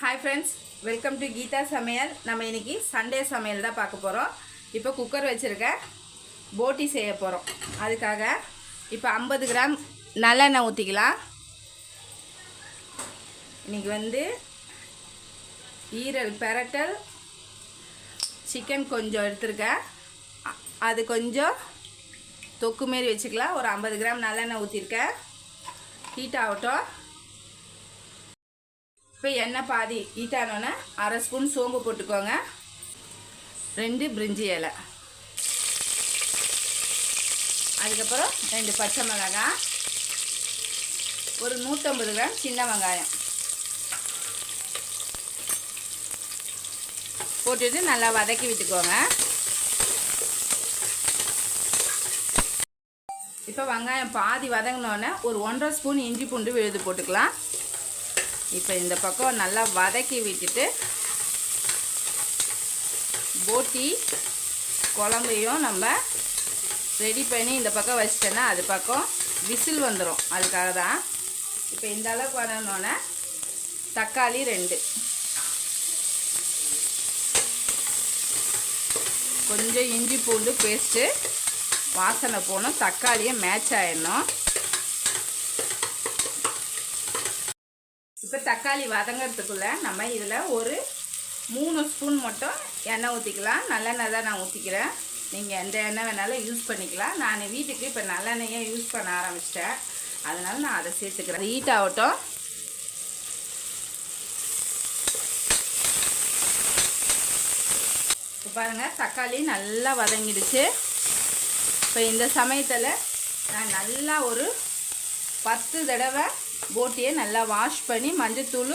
Hi friends welcome to Geetha சமையல் நம்ம இன்றைக்கி சண்டே சமையல் தான் பார்க்க போகிறோம் இப்போ குக்கர் வச்சுருக்கேன் போட்டி செய்ய போகிறோம் அதுக்காக இப்போ ஐம்பது கிராம் நல்லெண்ணெய் ஊற்றிக்கலாம் இன்றைக்கி வந்து ஈரல் பெரட்டல் சிக்கன் கொஞ்சம் எடுத்திருக்கேன். அது கொஞ்சம் தொக்கு மாரி வச்சுக்கலாம். ஒரு ஐம்பது கிராம் நல்லெண்ணெய் ஊற்றிருக்கேன் ஹீட் ஆகட்டும். இப்போ எண்ணெய் பாதி ஈட்டானோன்னே அரை ஸ்பூன் சோம்பு போட்டுக்கோங்க. ரெண்டு பிரிஞ்சி இலை. அதுக்கப்புறம் ரெண்டு பச்சை மிளகாய். ஒரு நூற்றம்பது கிராம் சின்ன வெங்காயம். போட்டுட்டு நல்லா வதக்கி விட்டுக்கோங்க. இப்போ வெங்காயம் பாதி வதங்கினோடனே ஒரு ஒன்றரை ஸ்பூன் இஞ்சி பூண்டு விழுது போட்டுக்கலாம். இப்போ இந்த பக்கம் நல்லா வதக்கி விட்டுட்டு போட்டி குழம்பையும் நம்ம ரெடி பண்ணி இந்த பக்கம் வச்சிட்டோன்னா அது பக்கம் விசில் வந்துடும் அதுக்காக தான் இப்போ இந்த அளவுக்கு வரணுன்னே தக்காளி ரெண்டு. கொஞ்சம் இஞ்சி பூண்டு பேஸ்ட்டு வாசனை போகணும் தக்காளியை மேட்ச் ஆயிடணும். தக்காளி வதங்கிறதுக்குள்ளே நம்ம இதில் ஒரு மூணு ஸ்பூன் மட்டும் எண்ணெய் ஊற்றிக்கலாம். நல்லெண்ணெய் தான் நான் ஊற்றிக்கிறேன். நீங்கள் எந்த எண்ணெய் வேணாலும் யூஸ் பண்ணிக்கலாம். நான் வீட்டுக்கு இப்போ நல்லெண்ணெயே யூஸ் பண்ண ஆரம்பிச்சிட்டேன். அதனால் நான் அதை சேர்த்துக்கிறேன். ஹீட் ஆகட்டும். இப்போ பாருங்கள் தக்காளி நல்லா வதங்கிடுச்சு. இப்போ இந்த சமயத்தில் நான் நல்லா ஒரு பத்து தடவை போட்டியை நல்லா வாஷ் பண்ணி மஞ்சத்தூள்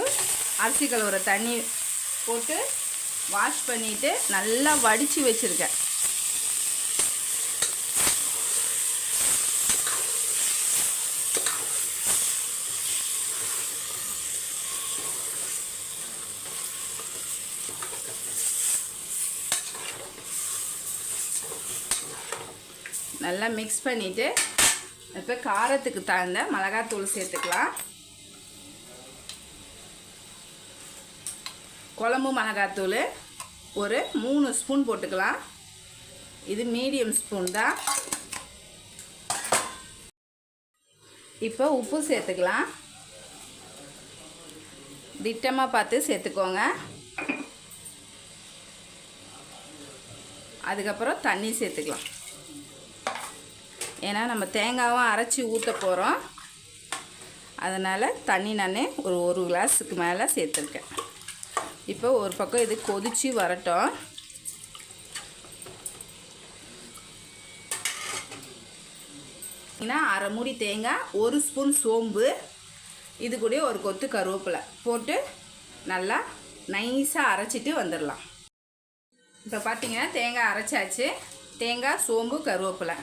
அரிசி கழுவுற தண்ணி போட்டு வாஷ் பண்ணிவிட்டு நல்லா வடித்து வச்சுருக்கேன். நல்லா மிக்ஸ் பண்ணிவிட்டு இப்போ காரத்துக்கு தகுந்த மிளகாத்தூள் சேர்த்துக்கலாம். குழம்பு மிளகாத்தூள் ஒரு மூணு ஸ்பூன் போட்டுக்கலாம். இது மீடியம் ஸ்பூன் தான். இப்போ உப்பு சேர்த்துக்கலாம். திட்டமாக பார்த்து சேர்த்துக்கோங்க. அதுக்கப்புறம் தண்ணி சேர்த்துக்கலாம். ஏன்னா நம்ம தேங்காவும் அரைச்சி ஊற்ற போகிறோம் அதனால் தண்ணி நான் ஒரு ஒரு கிளாஸுக்கு மேலே சேர்த்துருக்கேன். இப்போ ஒரு பக்கம் இது கொதிச்சு வரட்டும். ஏன்னா அரை மூடி தேங்காய் ஒரு ஸ்பூன் சோம்பு இது கூட ஒரு கொத்து கருவேப்பிலை போட்டு நல்லா நைஸாக அரைச்சிட்டு வந்துடலாம். இப்போ பார்த்தீங்கன்னா தேங்காய் அரைச்சாச்சு. தேங்காய் சோம்பு கருவேப்பிலை.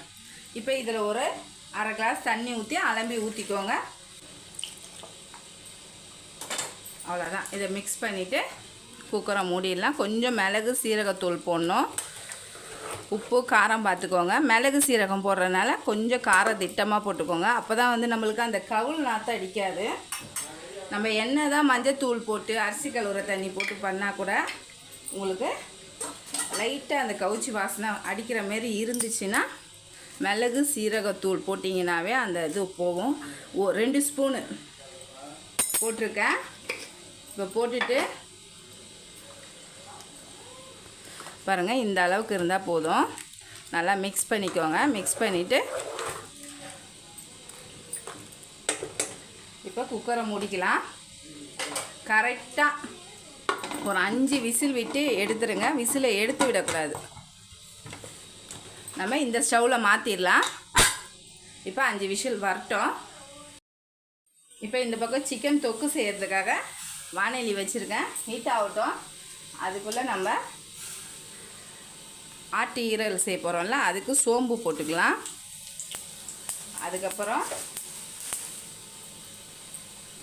இப்போ இதில் ஒரு அரை கிளாஸ் தண்ணி ஊற்றி அலம்பி ஊற்றிக்கோங்க அவ்வளோதான் இதை மிக்ஸ் பண்ணிவிட்டு குக்கரை மூடிடலாம். கொஞ்சம் மிளகு சீரகத்தூள் போடணும். உப்பு காரம் பார்த்துக்கோங்க மிளகு சீரகம் போடுறதுனால கொஞ்சம் காரம் திட்டமாக போட்டுக்கோங்க. அப்போ தான் வந்து நம்மளுக்கு அந்த கவுள் நாற்றம் அடிக்காது. நம்ம என்ன தான் மஞ்சத்தூள் போட்டு அரிசி கழுவுற தண்ணி போட்டு பண்ணால் கூட உங்களுக்கு லைட்டாக அந்த கவுச்சி வாசனை அடிக்கிற மாரி இருந்துச்சுன்னா மிளகு சீரகத்தூள் போட்டிங்கனாவே அந்த இது போகும். ஓ ரெண்டு ஸ்பூனு போட்டிருக்கேன். இப்போ போட்டுட்டு பாருங்கள் இந்த அளவுக்கு இருந்தால் போதும். நல்லா மிக்ஸ் பண்ணிக்கோங்க. மிக்ஸ் பண்ணிவிட்டு இப்போ குக்கரை முடிக்கலாம். கரெக்டாக ஒரு அஞ்சு விசில் விட்டு எடுத்துருங்க. விசிலை எடுத்து விடக்கூடாது. நம்ம இந்த ஸ்டவ்வில் மாற்றிடலாம் இப்போ அஞ்சு விஷில் வரட்டும். இப்போ இந்த பக்கம் சிக்கன் தொக்கு செய்கிறதுக்காக வானொலி வச்சுருக்கேன். ஹீட் ஆகட்டும். அதுக்குள்ளே நம்ம ஆட்டு ஈரல் செய்ய போகிறோம்ல அதுக்கு சோம்பு போட்டுக்கலாம். அதுக்கப்புறம்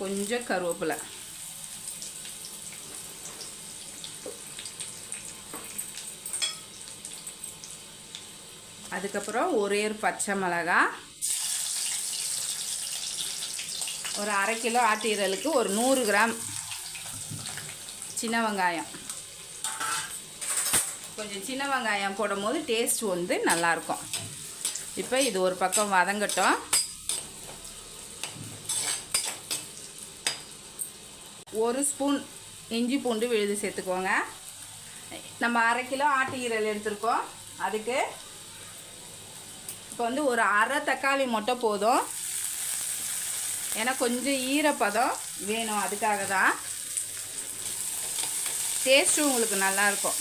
கொஞ்சம் கருவேப்பிலை. அதுக்கப்புறம் ஒரே ஒரு பச்சை மிளகா ஒரு அரை கிலோ ஆட்டு ஈரலுக்கு ஒரு நூறு கிராம் சின்ன வெங்காயம். கொஞ்சம் சின்ன வெங்காயம் போடும் போது டேஸ்ட் வந்து நல்லாயிருக்கும் இப்போ இது ஒரு பக்கம் வதங்கட்டும். ஒரு ஸ்பூன் இஞ்சி பூண்டு விழுது சேர்த்துக்கோங்க. நம்ம அரை கிலோ ஆட்டு ஈரல் எடுத்திருக்கோம். அதுக்கு இப்போ வந்து ஒரு அரை தக்காளி மட்டும் போதும். ஏன்னா கொஞ்சம் ஈரப்பதம் வேணும் அதுக்காக தான். டேஸ்ட்டும் உங்களுக்கு நல்லாயிருக்கும்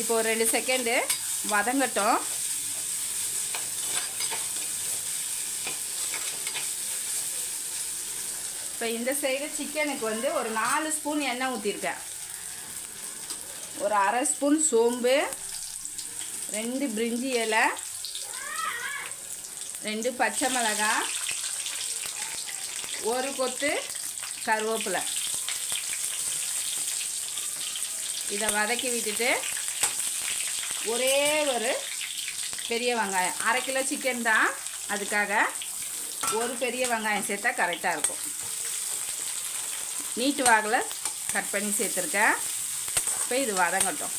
இப்போ ஒரு ரெண்டு செகண்டு வதங்கட்டும். இப்போ இந்த சைடு சிக்கனுக்கு வந்து ஒரு நாலு ஸ்பூன் எண்ணெய் ஊற்றிருக்கேன் ஒரு அரை ஸ்பூன் சோம்பு ரெண்டு பிரிஞ்சி இலை ரெண்டு பச்சை மிளகாய் ஒரு கொத்து கருவேப்பிலை. இதை வதக்கி விட்டுட்டு ஒரே ஒரு பெரிய வெங்காயம். அரை கிலோ சிக்கன் தான். அதுக்காக ஒரு பெரிய வெங்காயம் சேர்த்தா கரெக்டாக இருக்கும். நீட்டு வாகில் கட் பண்ணி சேர்த்துருக்கேன். இப்போ இது வதங்கட்டும்.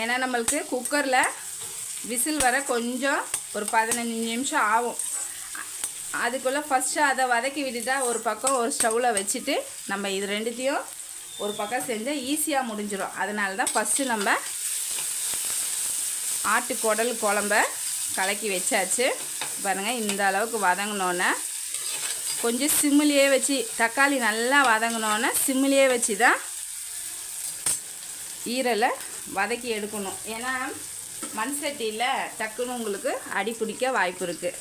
ஏன்னா நம்மளுக்கு குக்கரில் விசில் வர கொஞ்சம் ஒரு பதினஞ்சு நிமிஷம் ஆகும். அதுக்குள்ளே ஃபஸ்ட்டு அதை வதக்கி விட்டுட்டா ஒரு பக்கம் ஒரு ஸ்டவ்வில் வச்சுட்டு நம்ம இது ரெண்டுத்தையும் ஒரு பக்கம் செஞ்சால் ஈஸியாக முடிஞ்சிடும் அதனால தான் ஃபஸ்ட்டு நம்ம ஆட்டு குடல் குழம்ப கலக்கி வச்சாச்சு. பாருங்கள் இந்த அளவுக்கு வதங்கினோன்னே கொஞ்சம் சிம்மிலேயே வச்சு தக்காளி நல்லா வதங்கினோன்னே சிம்மிலேயே வச்சு தான் ஈரலை வதக்கி எடுக்கணும். ஏன்னா மண் சட்டியில் டக்குன்னு உங்களுக்கு அடி பிடிக்க வாய்ப்பு இருக்குது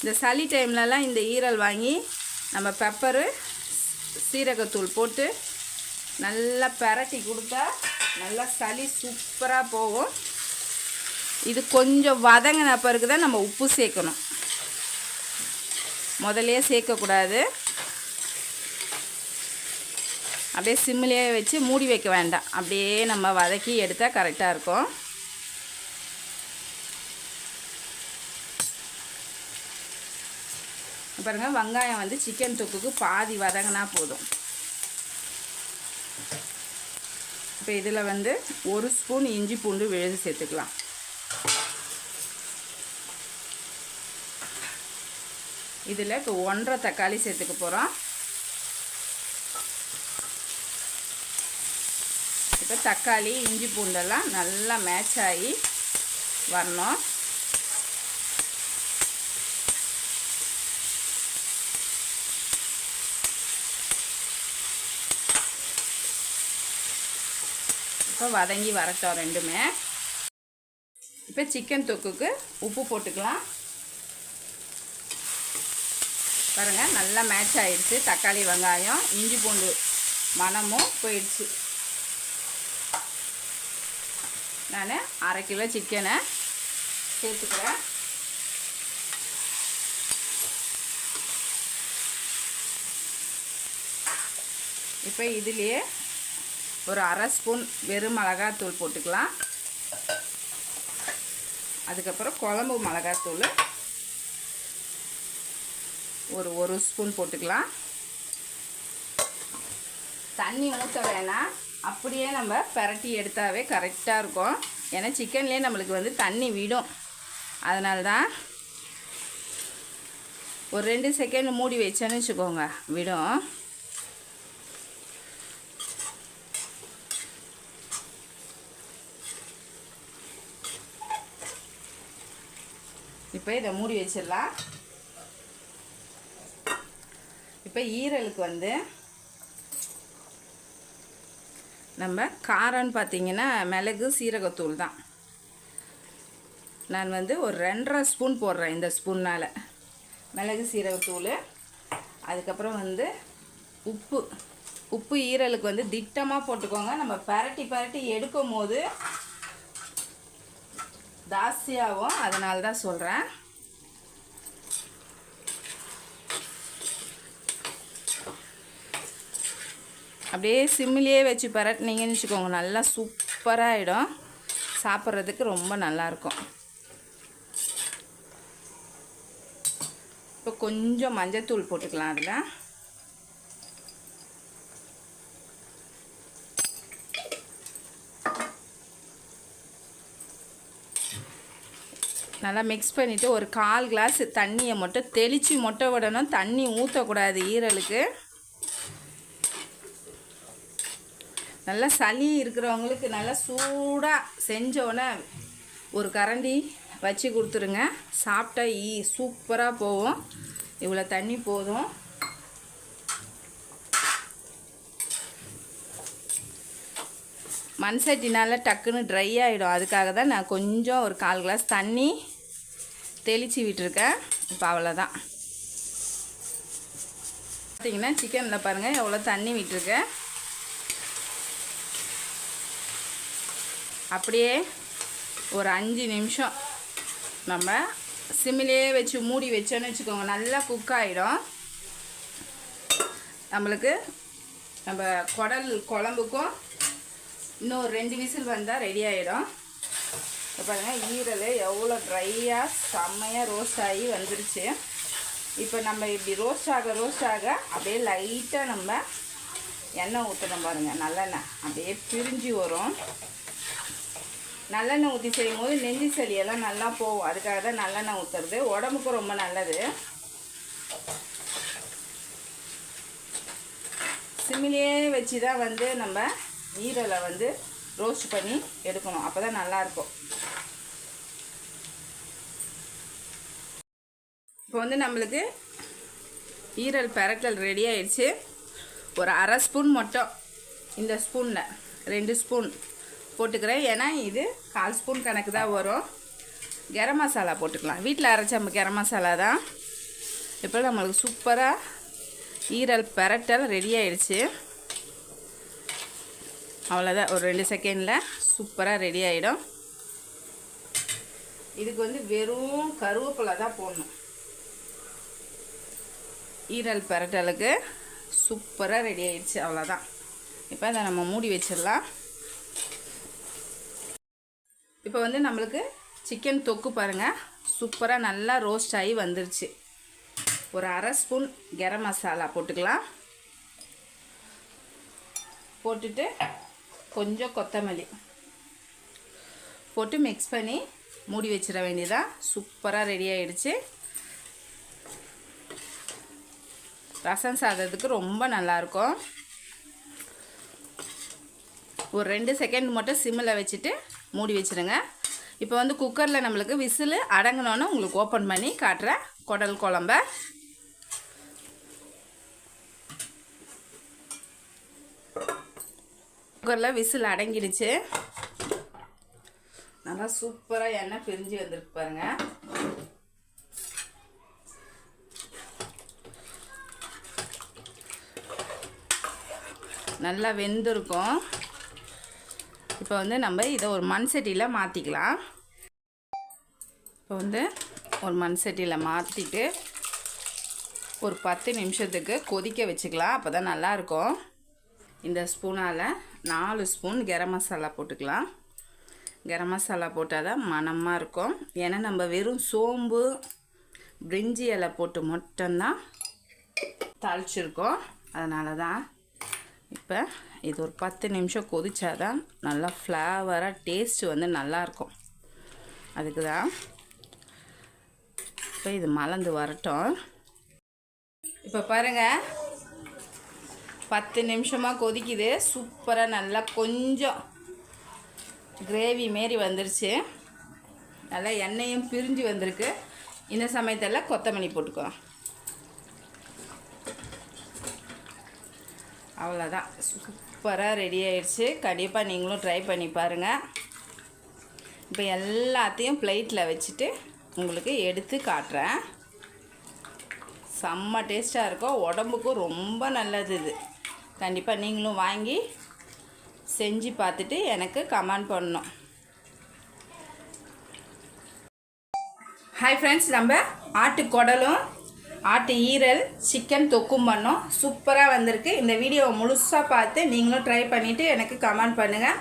இந்த சளி டைம்லலாம் இந்த ஈரல் வாங்கி நம்ம பெப்பரு சீரகத்தூள் போட்டு நல்லா பரட்டி கொடுத்தா நல்லா சளி சூப்பராக போகும். இது கொஞ்சம் வதங்கின பிறகு தான் நம்ம உப்பு சேர்க்கணும். முதலே சேர்க்கக்கூடாது. அப்படியே சிம்மிலே வச்சு மூடி வைக்க வேண்டாம். அப்படியே நம்ம வதக்கி எடுத்தால் கரெக்டாக இருக்கும். பாருங்கள் வெங்காயம் வந்து சிக்கன் தொக்குக்கு பாதி வதங்கினா போதும். இப்போ இதில் வந்து ஒரு ஸ்பூன் இஞ்சி பூண்டு விழுது சேர்த்துக்கலாம். இதில் இப்போ ஒன்றரை தக்காளி சேர்த்துக்க போகிறோம் இப்போ தக்காளி இஞ்சி பூண்டெல்லாம் நல்லா மேட்ச் ஆகி வரணும். இப்போ வதங்கி வரட்டும் ரெண்டுமே. இப்போ சிக்கன் தொக்குக்கு உப்பு போட்டுக்கலாம். பாருங்கள் நல்லா மேட்ச் ஆகிடுச்சு தக்காளி வெங்காயம் இஞ்சி பூண்டு மணமும் போயிடுச்சு. நான் அரை கிலோ சிக்கனை சேர்த்துக்கிறேன். இப்போ இதுலேயே ஒரு அரை ஸ்பூன் வெறும் மிளகாத்தூள் போட்டுக்கலாம். அதுக்கப்புறம் குழம்பு மிளகாத்தூள் ஒரு ஒரு ஸ்பூன் போட்டுக்கலாம். தண்ணி ஊற்ற வேணாம். அப்படியே நம்ம பரட்டி எடுத்தாவே கரெக்டாக இருக்கும். ஏன்னா சிக்கன்லேயே நம்மளுக்கு வந்து தண்ணி விடும். அதனால தான் ஒரு ரெண்டு செகண்ட் மூடி வச்சேன்னு வச்சுக்கோங்க. விடும். இப்போ இதை மூடி வச்சிடலாம். இப்போ ஈரலுக்கு வந்து நம்ம காரம்னு பார்த்தீங்கன்னா மிளகு சீரகத்தூள் தான். நான் வந்து ஒரு ரெண்டரை ஸ்பூன் போடுறேன் இந்த ஸ்பூன்னால். மிளகு சீரகத்தூள் அதுக்கப்புறம் வந்து உப்பு. உப்பு ஈரலுக்கு வந்து திட்டமாக போட்டுக்கோங்க. நம்ம பரட்டி பரட்டி எடுக்கும் போது ஜாஸ்தியாகும். அதனால தான் சொல்கிறேன் அப்படியே சிம்மிலேயே வச்சு பரட்டினீங்கன்னு வச்சுக்கோங்க. நல்லா சூப்பராகிடும் சாப்பிட்றதுக்கு ரொம்ப நல்லாயிருக்கும். இப்போ கொஞ்சம் மஞ்சத்தூள் போட்டுக்கலாம் அதில். நல்லா மிக்ஸ் பண்ணிவிட்டு ஒரு கால் கிளாஸ் தண்ணியை மட்டும் தெளித்து மொட்டை விடணும். தண்ணி ஊற்றக்கூடாது ஈரலுக்கு. நல்லா சளி இருக்கிறவங்களுக்கு நல்லா சூடாக செஞ்சோன்னே ஒரு கரண்டி வச்சு கொடுத்துருங்க. சாப்பிட்டா ஈ சூப்பராக போகும். இவ்வளோ தண்ணி போதும். மண் சட்டினால் டக்குன்னு ட்ரை ஆகிடும் அதுக்காக தான் நான் கொஞ்சம் ஒரு கால் கிளாஸ் தண்ணி தெளித்து விட்டுருக்கேன். இப்போ அவ்வளோதான். பார்த்தீங்கன்னா சிக்கனில் பாருங்கள் எவ்வளோ தண்ணி விட்டுருக்கேன். அப்படியே ஒரு அஞ்சு நிமிஷம் நம்ம சிம்மிலே வச்சு மூடி வச்சோன்னு வச்சுக்கோங்க. நல்லா குக் ஆகிடும் நம்மளுக்கு நம்ம குடல் குழம்புக்கும் இன்னும் ஒரு ரெண்டு விசில் வந்தால் ரெடி ஆகிடும் இப்போ பாருங்கள் ஈரல் எவ்வளோ ட்ரையாக செம்மையாக ரோஸ்ட் ஆகி வந்துருச்சு. இப்போ நம்ம இப்படி ரோஸ்ட் ஆக ரோஸ்ட் ஆக அப்படியே லைட்டாக நம்ம எண்ணெய் ஊற்றணும் பாருங்கள் நல்லெண்ணெய். அப்படியே பிரிஞ்சு வரும். நல்லெண்ணெய் ஊற்றி செய்யும் போது நெஞ்சு சளியெல்லாம் நல்லா போகும். அதுக்காக தான் நல்லெண்ணெய் ஊற்றுறது உடம்புக்கு ரொம்ப நல்லது. சிம்மிலேயே வச்சு தான் வந்து நம்ம ஈரலை வந்து ரோஸ்ட் பண்ணி எடுக்கணும். அப்போ தான் நல்லாயிருக்கும் இப்போ வந்து நம்மளுக்கு ஈரல் பெரட்டல் ரெடி ஆயிடுச்சு. ஒரு அரை ஸ்பூன் மட்டும். இந்த ஸ்பூனில். ரெண்டு ஸ்பூன். போட்டுக்கிறேன். ஏன்னா இது கால் ஸ்பூன் கணக்கு தான் வரும். கரம் மசாலா போட்டுக்கலாம். வீட்டில் அரைச்ச நம்ம கரம் மசாலா தான். இப்போ நம்மளுக்கு சூப்பராக ஈரல் பெரட்டல் ரெடி ஆயிடுச்சு. அவ்வளோதான் ஒரு ரெண்டு செகண்டில் சூப்பராக ரெடி ஆகிடும் இதுக்கு வந்து வெறும் கருவேப்பிலை தான் போடணும். ஈரல் பெரட்டலுக்கு சூப்பராக ரெடி ஆயிடுச்சு. அவ்வளோதான் இப்போ அதை நம்ம மூடி வச்சிடலாம். இப்போ வந்து நம்மளுக்கு சிக்கன் தொக்கு பாருங்கள் சூப்பராக நல்லா ரோஸ்ட் ஆகி வந்துருச்சு. ஒரு அரை ஸ்பூன் கரம் மசாலா போட்டுக்கலாம். போட்டுட்டு கொஞ்சம் கொத்தமல்லி. போட்டு மிக்ஸ் பண்ணி மூடி வச்சிட வேண்டியதான் சூப்பராக ரெடி ஆகிடுச்சு ரசம் சாதத்துக்கு ரொம்ப நல்லாயிருக்கும் ஒரு ரெண்டு செகண்ட் மட்டும் சிம்மில் வச்சுட்டு மூடி வச்சுருங்க. இப்போ வந்து குக்கரில் நம்மளுக்கு விசில் அடங்கினோன்னு உங்களுக்கு ஓப்பன் பண்ணி காட்டுறேன் குடல் குழம்ப. குக்கரில் விசில் அடங்கிடுச்சு. நல்லா சூப்பராக எண்ணெய் பிரிஞ்சு வந்திருக்கு பாருங்க. நல்லா வெந்திருக்கும். இப்போ வந்து நம்ம இதை ஒரு மண் சட்டியில் மாற்றிக்கலாம் இப்போ வந்து ஒரு மண் சட்டியில் மாற்றிட்டு ஒரு பத்து நிமிஷத்துக்கு கொதிக்க வச்சுக்கலாம். அப்போ தான் நல்லாயிருக்கும். இந்த ஸ்பூனால் நாலு ஸ்பூன் கரம் மசாலா போட்டுக்கலாம். கரம் மசாலா போட்டால் தான் மணமாக இருக்கும். ஏன்னா நம்ம வெறும் சோம்பு பிரிஞ்சி இலை போட்டு மட்டும்தான் தாளிச்சிருக்கோம். அதனால தான் இப்போ இது ஒரு பத்து நிமிஷம் கொதிச்சாதான் நல்லா ஃப்ளேவராக டேஸ்ட்டு வந்து நல்லாயிருக்கும் அதுக்கு தான் இப்போ இது மலர்ந்து வரட்டும். இப்போ பாருங்கள் பத்து நிமிஷமாக கொதிக்குது. சூப்பராக நல்லா கொஞ்சம் கிரேவி மாரி வந்துருச்சு. நல்லா எண்ணெயும் பிரிஞ்சு வந்திருக்கு. இந்த சமயத்தில் கொத்தமல்லி போட்டுக்கோ. அவ்வளோதான். சூப்பராக ரெடி ஆயிடுச்சு. கண்டிப்பாக நீங்களும் ட்ரை பண்ணி பாருங்கள் இப்போ எல்லாத்தையும் பிளேட்டில் வச்சுட்டு உங்களுக்கு எடுத்து காட்டுறேன். செம்ம டேஸ்ட்டாக இருக்கும். உடம்புக்கும் ரொம்ப நல்லது இது. கண்டிப்பாக நீங்களும் வாங்கி செஞ்சு பார்த்துட்டு எனக்கு கமெண்ட் பண்ணணும். ஹாய் ஃப்ரெண்ட்ஸ் நம்ம ஆட்டு குடலும் ஆட்டு ஈரல் சிக்கன் தொக்கும் பண்ணோம் சூப்பராக வந்திருக்கு. இந்த வீடியோவை முழுசாக பார்த்து நீங்களும் ட்ரை பண்ணிவிட்டு எனக்கு கமெண்ட் பண்ணுங்கள்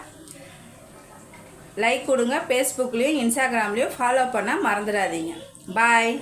லைக் கொடுங்க ஃபேஸ்புக்லேயும் இன்ஸ்டாகிராம்லேயும் ஃபாலோ பண்ண மறந்துடாதீங்க. பாய்